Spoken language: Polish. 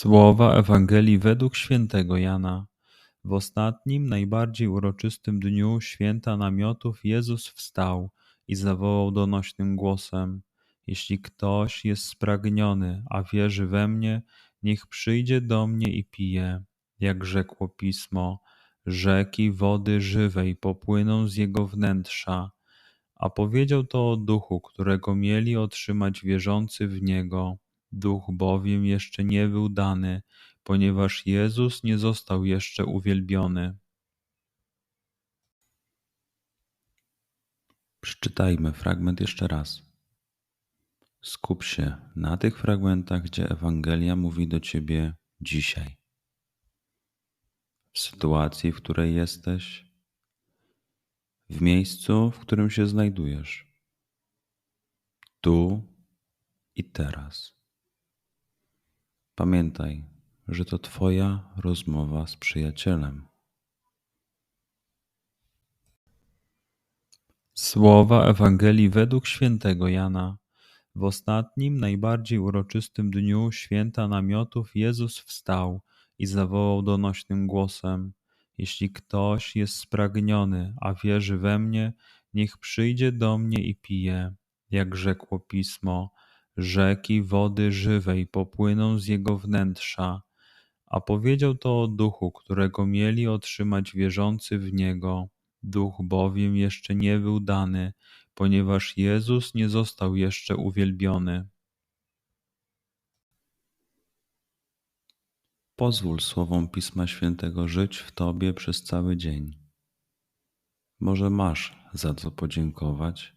Słowa Ewangelii według świętego Jana. W ostatnim, najbardziej uroczystym dniu święta namiotów Jezus wstał i zawołał donośnym głosem: Jeśli ktoś jest spragniony, a wierzy we mnie, niech przyjdzie do mnie i pije. Jak rzekło pismo, rzeki wody żywej popłyną z jego wnętrza. A powiedział to o duchu, którego mieli otrzymać wierzący w niego Duch bowiem jeszcze nie był dany, ponieważ Jezus nie został jeszcze uwielbiony. Przeczytajmy fragment jeszcze raz. Skup się na tych fragmentach, gdzie Ewangelia mówi do ciebie dzisiaj. W sytuacji, w której jesteś, w miejscu, w którym się znajdujesz, tu i teraz. Pamiętaj, że to Twoja rozmowa z przyjacielem. Słowa Ewangelii według świętego Jana. W ostatnim, najbardziej uroczystym dniu święta namiotów Jezus wstał i zawołał donośnym głosem: Jeśli ktoś jest spragniony, a wierzy we mnie, niech przyjdzie do mnie i pije. Jak rzekło pismo, rzeki wody żywej popłyną z jego wnętrza. A powiedział to o duchu, którego mieli otrzymać wierzący w niego. Duch bowiem jeszcze nie był dany, ponieważ Jezus nie został jeszcze uwielbiony. Pozwól słowom Pisma Świętego żyć w Tobie przez cały dzień. Może masz za co podziękować,